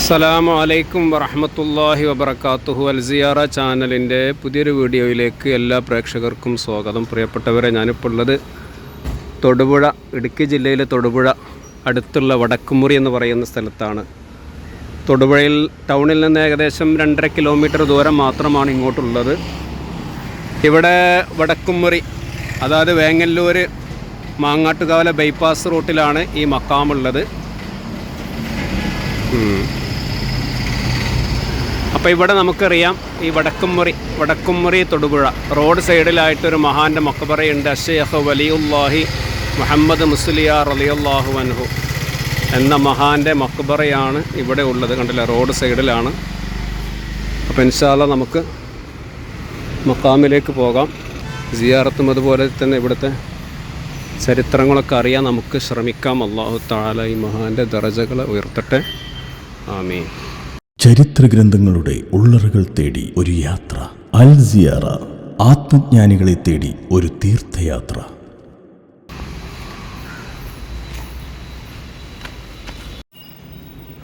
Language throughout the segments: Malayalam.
അസ്സലാമു അലൈക്കും വറഹമത്തല്ലാഹി വബർക്കാത്തുഹു അൽസിയാറ ചാനലിന്റെ പുതിയൊരു വീഡിയോയിലേക്ക് എല്ലാ പ്രേക്ഷകർക്കും സ്വാഗതം. പ്രിയപ്പെട്ടവരെ ഞാനിപ്പോൾ ഉള്ളത് തൊടുപുഴ ഇടുക്കി ജില്ലയിലെ തൊടുപുഴ അടുത്തുള്ള വടക്കുമുറി എന്ന് പറയുന്ന സ്ഥലത്താണ്. തൊടുപുഴയിൽ ടൗണിൽ നിന്ന് ഏകദേശം രണ്ടര കിലോമീറ്റർ ദൂരം മാത്രമാണ് ഇങ്ങോട്ടുള്ളത്. ഇവിടെ വടക്കുമുറി അതായത് വേങ്ങല്ലൂർ മാങ്ങാട്ടുകാവല ബൈപ്പാസ് റൂട്ടിലാണ് ഈ മക്കാമുള്ളത്. ഉം. അപ്പോൾ ഇവിടെ നമുക്കറിയാം ഈ വടക്കുംമുറി വടക്കുംമുറി തൊടുപുഴ. റോഡ് സൈഡിലായിട്ടൊരു മഹാന്റെ മക്കബറയുണ്ട്. അഷേഖ് വലിയുല്ലാഹി മുഹമ്മദ് മുസ്ലിയാർ അലിയുല്ലാഹു അൻഹു എന്ന മഹാന്റെ മൊക്കപ്പറയാണ് ഇവിടെ ഉള്ളത്. കണ്ടില്ല? റോഡ് സൈഡിലാണ്. അപ്പോൾ ഇൻഷാല്ല നമുക്ക് മക്കാമിലേക്ക് പോകാം. സിയാറത്തും അതുപോലെ തന്നെ ഇവിടുത്തെ ചരിത്രങ്ങളൊക്കെ അറിയാൻ നമുക്ക് ശ്രമിക്കാം. അള്ളാഹു താല ഈ മഹാന്റെ ദറജകളെ ഉയർത്തട്ടെ. ആമീൻ. ചരിത്രഗ്രന്ഥങ്ങളുടെ ഉള്ളറുകൾ തേടി ഒരു യാത്ര. അൽ സിയാറ ആത്മജ്ഞാനികളെ തേടി ഒരു തീർത്ഥയാത്ര.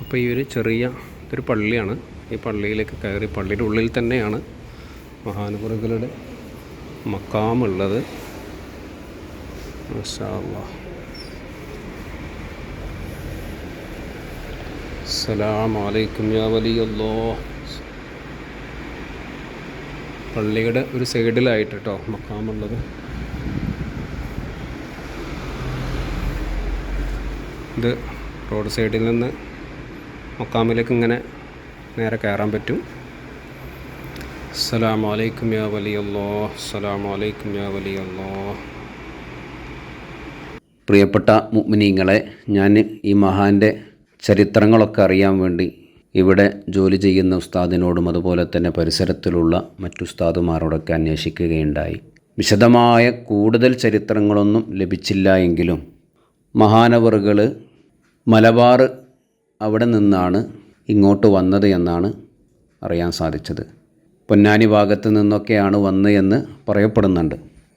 അപ്പോൾ ഈ ഒരു ചെറിയ ഒരു പള്ളിയാണ്. ഈ പള്ളിയിലേക്ക് കയറി പള്ളിയുടെ ഉള്ളിൽ തന്നെയാണ് മഹാനുപുറകളുടെ മക്കാമുള്ളത് മാഷാ അസ്സലാമു അലൈക്കും യാ വലിയല്ലോ പള്ളിയുടെ ഒരു സൈഡിലായിട്ട് കേട്ടോ മക്കാമുള്ളത് ഇത് റോഡ് സൈഡിൽ നിന്ന് മക്കാമിലേക്ക് ഇങ്ങനെ നേരെ കയറാൻ പറ്റും. അസ്സലാമു അലൈക്കും യാ വലിയല്ലോ അസ്സലാമു അലൈക്കും യാ വലിയല്ലോ പ്രിയപ്പെട്ട മുഅ്മിനീങ്ങളെ ഞാൻ ഈ മഹാന്റെ ചരിത്രങ്ങളൊക്കെ അറിയാൻ വേണ്ടി ഇവിടെ ജോലി ചെയ്യുന്ന ഉസ്താദിനോടും അതുപോലെ തന്നെ പരിസരത്തിലുള്ള മറ്റുസ്താദുമാരോടൊക്കെ അന്വേഷിക്കുകയുണ്ടായി. വിശദമായ കൂടുതൽ ചരിത്രങ്ങളൊന്നും ലഭിച്ചില്ല എങ്കിലും മഹാനവറുകൾ മലബാർ അവിടെ നിന്നാണ് ഇങ്ങോട്ട് വന്നത് എന്നാണ് അറിയാൻ സാധിച്ചത്. പൊന്നാനി ഭാഗത്ത് നിന്നൊക്കെയാണ് വന്ന് എന്ന് പറയപ്പെടുന്നുണ്ട്.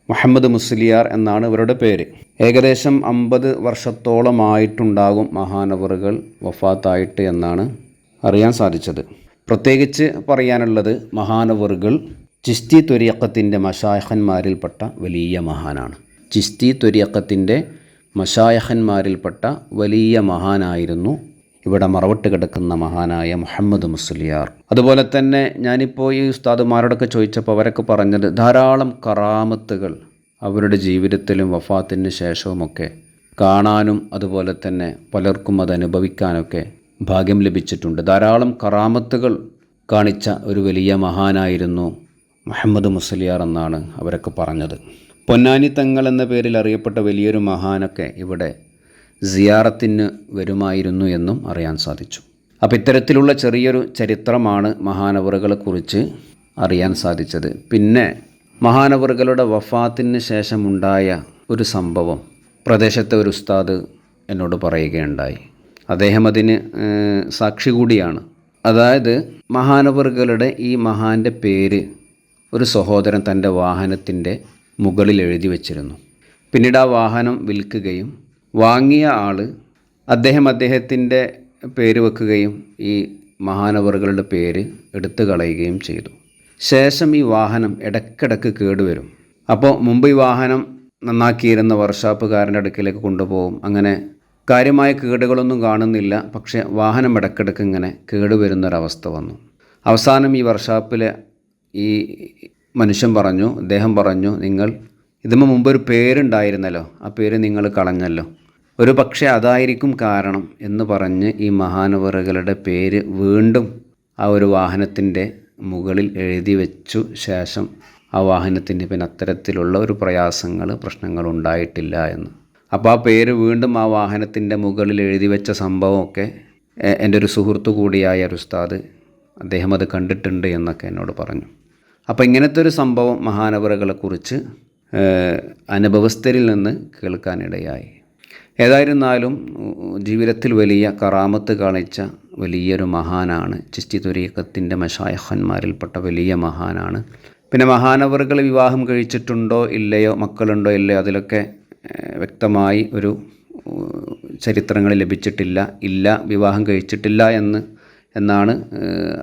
മുഹമ്മദ് മുസ്ലിയാർ എന്നാണ് ഇവരുടെ പേര്. ഏകദേശം അമ്പത് വർഷത്തോളമായിട്ടുണ്ടാകും മഹാനവറുകൾ വഫാത്തായിട്ട് എന്നാണ് അറിയാൻ സാധിച്ചത്. പ്രത്യേകിച്ച് പറയാനുള്ളത് മഹാനവറുകൾ ചിസ്തി ത്വരിയക്കത്തിന്റെ മഷായഹന്മാരിൽപ്പെട്ട വലിയ മഹാനാണ്. ചിസ്തി ത്വരിയക്കത്തിന്റെ മഷായഹന്മാരിൽപ്പെട്ട വലിയ മഹാനായിരുന്നു ഇവിടെ മറവിട്ട് കിടക്കുന്ന മഹാനായ മുഹമ്മദ് മുസ്ലിയാർ. അതുപോലെ തന്നെ ഞാനിപ്പോൾ ഈ ഉസ്താദുമാരോടൊക്കെ ചോദിച്ചപ്പോൾ അവരൊക്കെ പറഞ്ഞത് ധാരാളം കറാമത്തുകൾ അവരുടെ ജീവിതത്തിലും വഫാത്തിന് ശേഷവുമൊക്കെ കാണാനും അതുപോലെ തന്നെ പലർക്കും അത് അനുഭവിക്കാനൊക്കെ ഭാഗ്യം ലഭിച്ചിട്ടുണ്ട്. ധാരാളം കറാമത്തുകൾ കാണിച്ച ഒരു വലിയ മഹാനായിരുന്നു മുഹമ്മദ് മുസ്ലിയാർ എന്നാണ് അവരൊക്കെ പറഞ്ഞത്. പൊന്നാനി തങ്ങൾ എന്ന പേരിൽ അറിയപ്പെട്ട വലിയൊരു മഹാനൊക്കെ ഇവിടെ സിയാറത്തിന് വരുമായിരുന്നു എന്നും അറിയാൻ സാധിച്ചു. അപ്പോൾ ഇത്തരത്തിലുള്ള ചെറിയൊരു ചരിത്രമാണ് മഹാനവറുകളെക്കുറിച്ച് അറിയാൻ സാധിച്ചത്. പിന്നെ മഹാനവറുകളുടെ വഫാത്തിന് ശേഷമുണ്ടായ ഒരു സംഭവം പ്രദേശത്തെ ഒരു ഉസ്താദ് എന്നോട് പറയുകയുണ്ടായി. അദ്ദേഹം അതിന് സാക്ഷി കൂടിയാണ്. അതായത് മഹാനവറുകളുടെ ഈ മഹാന്റെ പേര് ഒരു സഹോദരൻ തന്റെ വാഹനത്തിന്റെ മുകളിൽ എഴുതി വച്ചിരുന്നു. പിന്നീട് ആ വാഹനം വിൽക്കുകയും വാങ്ങിയ ആൾ അദ്ദേഹം അദ്ദേഹത്തിന്റെ പേര് വെക്കുകയും ഈ മഹാനവറുകളുടെ പേര് എടുത്തു കളയുകയും ചെയ്തു. ശേഷം ഈ വാഹനം ഇടക്കിടക്ക് കേടുവരും. അപ്പോൾ മുമ്പ് ഈ വാഹനം നന്നാക്കിയിരുന്ന വർഷാപ്പുകാരന്റെ അടുക്കിലേക്ക് കൊണ്ടുപോകും. അങ്ങനെ കാര്യമായ കേടുകളൊന്നും കാണുന്നില്ല. പക്ഷേ വാഹനം ഇടയ്ക്കിടയ്ക്ക് ഇങ്ങനെ കേടുവരുന്നൊരവസ്ഥ വന്നു. അവസാനം ഈ വർഷാപ്പിലെ ഈ മനുഷ്യൻ പറഞ്ഞു അദ്ദേഹം പറഞ്ഞു നിങ്ങൾ ഇതിന് മുമ്പ് ഒരു പേരുണ്ടായിരുന്നല്ലോ. ആ പേര് നിങ്ങൾ കളഞ്ഞല്ലോ. ഒരു പക്ഷേ അതായിരിക്കും കാരണം എന്ന് പറഞ്ഞ് ഈ മഹാനവറുകളുടെ പേര് വീണ്ടും ആ ഒരു വാഹനത്തിന്റെ മുകളിൽ എഴുതി വെച്ചു ശേഷം ആ വാഹനത്തിന്റെ പിന്നെ അത്തരത്തിലുള്ള ഒരു പ്രയാസങ്ങൾ പ്രശ്നങ്ങൾ ഉണ്ടായിട്ടില്ല എന്ന്. അപ്പോൾ ആ പേര് വീണ്ടും ആ വാഹനത്തിന്റെ മുകളിൽ എഴുതി വെച്ച സംഭവമൊക്കെ എന്റെ ഒരു സുഹൃത്തു കൂടിയായ ഒരു ഉസ്താദ് അദ്ദേഹം അത് കണ്ടിട്ടുണ്ട് എന്നൊക്കെ എന്നോട് പറഞ്ഞു. അപ്പോൾ ഇങ്ങനത്തെ ഒരു സംഭവം മഹാനവറുകളെക്കുറിച്ച് അനുഭവസ്ഥരിൽ നിന്ന് കേൾക്കാനിടയായി. ഏതായിരുന്നാലും ജീവിതത്തിൽ വലിയ കറാമത്ത് കാണിച്ച വലിയൊരു മഹാനാണ് ചിസ്റ്റി തുരീക്കത്തിന്റെ മഷായഹന്മാരിൽപ്പെട്ട വലിയ മഹാനാണ്. പിന്നെ മഹാനവറുകൾ വിവാഹം കഴിച്ചിട്ടുണ്ടോ ഇല്ലയോ മക്കളുണ്ടോ ഇല്ലയോ അതിലൊക്കെ വ്യക്തമായി ഒരു ചരിത്രങ്ങൾ ലഭിച്ചിട്ടില്ല ഇല്ല വിവാഹം കഴിച്ചിട്ടില്ല എന്ന് എന്നാണ്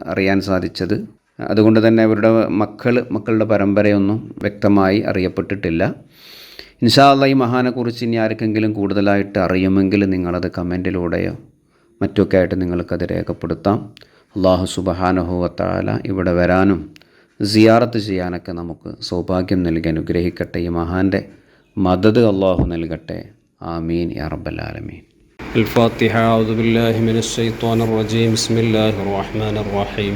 അറിയാൻ സാധിച്ചത്. അതുകൊണ്ട് തന്നെ അവരുടെ മക്കൾ മക്കളുടെ പരമ്പരയൊന്നും വ്യക്തമായി അറിയപ്പെട്ടിട്ടില്ല ഇൻഷാല്ല ഈ മഹാനെക്കുറിച്ച് ഇനി ആർക്കെങ്കിലും കൂടുതലായിട്ട് അറിയുമെങ്കിൽ നിങ്ങളത് കമൻറ്റിലൂടെയോ മറ്റൊക്കെ ആയിട്ട് നിങ്ങൾക്കത് രേഖപ്പെടുത്താം അള്ളാഹു സുബഹാനഹുവത്താല ഇവിടെ വരാനും സിയാറത്ത് ചെയ്യാനൊക്കെ നമുക്ക് സൗഭാഗ്യം നൽകി അനുഗ്രഹിക്കട്ടെ ഈ മഹാൻ്റെ മദത് അള്ളാഹു നൽകട്ടെ ആമീൻ യാ റബ്ബൽ ആലമീൻ الفاتحة أعوذ بالله من الشيطان الرجيم بسم الله الرحمن الرحيم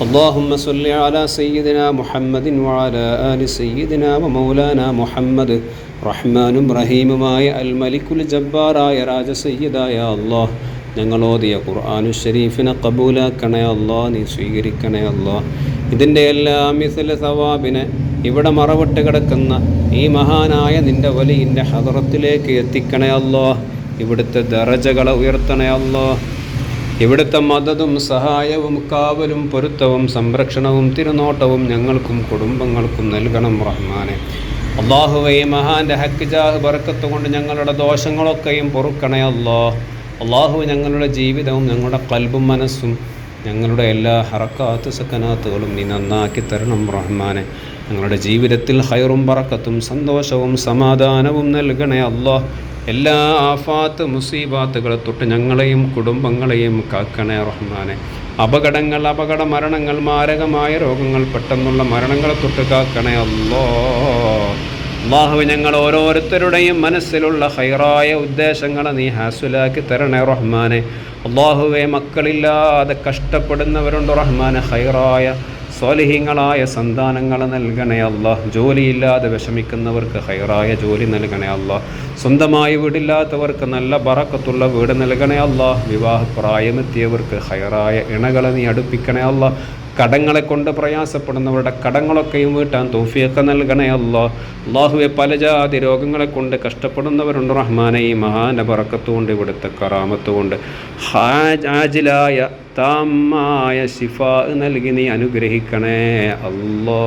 اللهم صل على سيدنا محمد وعلى آل سيدنا ومولانا محمد റഹ്മാനും റഹീമുമായ അൽ മലിക്കുൽ ജബ്ബാറായ രാജസയ്യിദായ അള്ളാഹ് ഞങ്ങൾ ഓതിയ ഖുർആാനു ഷരീഫിനെ കബൂലാക്കണേ അല്ലാ നീ സ്വീകരിക്കണേ അല്ലാ ഇതിൻ്റെ എല്ലാ മിസല സവാബിനെ ഇവിടെ മറവിട്ട് കിടക്കുന്ന ഈ മഹാനായ നിൻ്റെ വലിയ ഹദറത്തിലേക്ക് എത്തിക്കണേ അല്ലാ ഇവിടുത്തെ ദറജകളെ ഉയർത്തണേ അല്ലാ ഇവിടുത്തെ മദതും സഹായവും കാവലും പൊരുത്തവും സംരക്ഷണവും തിരുനോട്ടവും ഞങ്ങൾക്കും കുടുംബങ്ങൾക്കും നൽകണം റഹ്മാനെ. അള്ളാഹുവെ മഹാന്റെ ഹക്കിജാഹ് ബർക്കത്ത് കൊണ്ട് ഞങ്ങളുടെ ദോഷങ്ങളൊക്കെയും പൊറുക്കണേ അല്ലോ അള്ളാഹു ഞങ്ങളുടെ ജീവിതവും ഞങ്ങളുടെ കൽബും മനസ്സും ഞങ്ങളുടെ എല്ലാ ഹറക്കാത്ത് സക്കനാത്തുകളും നീ നന്നാക്കി തരണം റഹ്മാനെ. ഞങ്ങളുടെ ജീവിതത്തിൽ ഹൈറും പറക്കത്തും സന്തോഷവും സമാധാനവും നൽകണേ അല്ലാഹ് എല്ലാ ആഫാത്ത് മുസീബാത്തുകളെ തൊട്ട് ഞങ്ങളെയും കുടുംബങ്ങളെയും കാക്കണേ റഹ്മാനെ. അപകടങ്ങൾ അപകട മരണങ്ങൾ മാരകമായ രോഗങ്ങൾ പെട്ടെന്നുള്ള മരണങ്ങളെ തൊട്ട് കാക്കണേ അല്ലോ അള്ളാഹു ഞങ്ങൾ ഓരോരുത്തരുടെയും മനസ്സിലുള്ള ഹൈറായ ഉദ്ദേശങ്ങളെ നീ ഹാസുലാക്കി തരണേ റഹ്മാനെ. അള്ളാഹുവെ മക്കളില്ലാതെ കഷ്ടപ്പെടുന്നവരുണ്ട് റഹ്മാനെ ഹൈറായ സ്വാലിഹീങ്ങളായ സന്താനങ്ങൾ നൽകണേ അല്ല ജോലിയില്ലാതെ വിഷമിക്കുന്നവർക്ക് ഹൈറായ ജോലി നൽകണേ അല്ല സ്വന്തമായി വീടില്ലാത്തവർക്ക് നല്ല ബറക്കത്തുള്ള വീട് നൽകണേ അല്ല വിവാഹ പ്രായമെത്തിയവർക്ക് ഹൈറായ ഇണകളെ നീ അടുപ്പിക്കണേ അല്ലാഹ്. കടങ്ങളെ കൊണ്ട് പ്രയാസപ്പെടുന്നവരുടെ കടങ്ങളൊക്കെയും വീട്ടാൻ തോഫിയൊക്കെ നൽകണേ അല്ലോ. അള്ളാഹുവെ പല ജാതി രോഗങ്ങളെ കൊണ്ട് കഷ്ടപ്പെടുന്നവരുണ്ട് റഹ്മാനെ ഈ മഹാന പറക്കത്തുകൊണ്ട് ഇവിടുത്തെ കറാമത്തുകൊണ്ട്. ഹാജിലായ താമായ ശിഫ നൽകി നീ അനുഗ്രഹിക്കണേ അല്ലോ.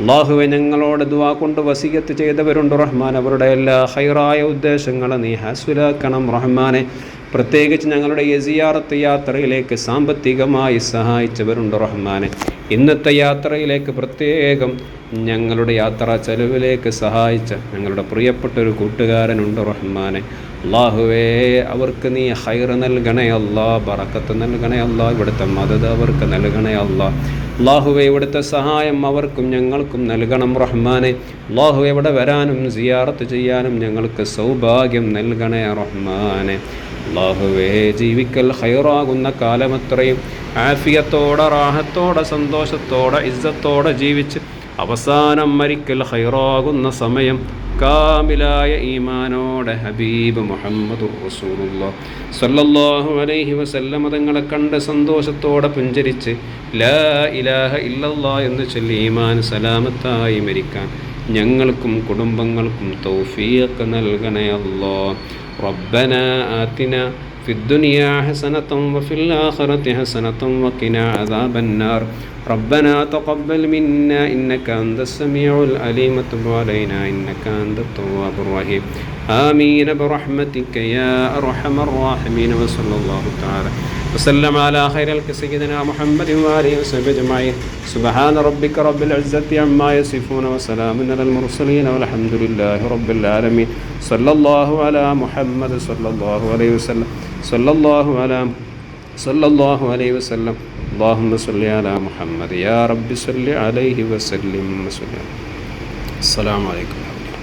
അള്ളാഹുവെ ഞങ്ങളോട് ദുവാ കൊണ്ട് വസീയത്ത് ചെയ്തവരുണ്ട് റഹ്മാൻ. അവരുടെ എല്ലാ ഹൈറായ ഉദ്ദേശങ്ങളെ നീ ഹാസുലാക്കണം റഹ്മാനെ. പ്രത്യേകിച്ച് ഞങ്ങളുടെ യസിയാറത്ത് യാത്രയിലേക്ക് സാമ്പത്തികമായി സഹായിച്ചവരുണ്ട് റഹ്മാനെ. ഇന്നത്തെ യാത്രയിലേക്ക് പ്രത്യേകം ഞങ്ങളുടെ യാത്രാ ചെലവിലേക്ക് സഹായിച്ച ഞങ്ങളുടെ പ്രിയപ്പെട്ട ഒരു കൂട്ടുകാരനുണ്ട് റഹ്മാനെ. അള്ളാഹുവേ അവർക്ക് നീ ഹൈർ നൽകണേ അല്ലാ ബറക്കത്ത് നൽകണേ അല്ലാ ഇവിടുത്തെ മദത് അവർക്ക് നൽകണേ അല്ലാ. അള്ളാഹുവെ ഇവിടുത്തെ സഹായം അവർക്കും ഞങ്ങൾക്കും നൽകണം റഹ്മാനെ. അള്ളാഹു എവിടെ വരാനും സിയാറത്ത് ചെയ്യാനും ഞങ്ങൾക്ക് സൗഭാഗ്യം നൽകണേ റഹ്മാനെ. അള്ളാഹുവേ ജീവിക്കൽ ഹൈറാകുന്ന കാലമത്രയും ആഫിയത്തോടെ റാഹത്തോടെ സന്തോഷത്തോടെ ഇസ്സത്തോടെ ജീവിച്ച് അവസാനം മരിക്കൽ ഹൈറാകുന്ന സമയം കാമിലായ ഈമാനോടെ ഹബീബ് മുഹമ്മദ് റസൂലുള്ള. സല്ലല്ലാഹു അലൈഹി വസല്ലമ തങ്ങളെ കണ്ട് സന്തോഷത്തോടെ പുഞ്ചരിച്ച് ലാ ഇലാഹ ഇല്ലല്ലാ എന്ന് ചൊല്ലി ഈമാൻ സലാമത്തായി മരിക്കാൻ ഞങ്ങൾക്കും കുടുംബങ്ങൾക്കും തൗഫീഖ് നൽകണേ അല്ലാ. ربنا آتنا في الدنيا حسنة وفي الآخرة حسنة وقنا عذاب النار. ربنا تقبل منا إنك أنت السميع العليم. تب علينا إنك أنت التواب الرحيم. آمين. برحمتك يا أرحم الراحمين. وصلى الله تعالى. وسلم على خير الخلق سيدنا محمد وآله وصحبه أجمعين سبحان ربك رب العزة عما يصفون وسلام على المرسلين والحمد لله رب العالمين صلى الله على محمد صلى الله عليه وسلم صلى الله على صلى الله عليه وسلم اللهم صل على محمد يا رب صل عليه وسلم وسلم السلام عليكم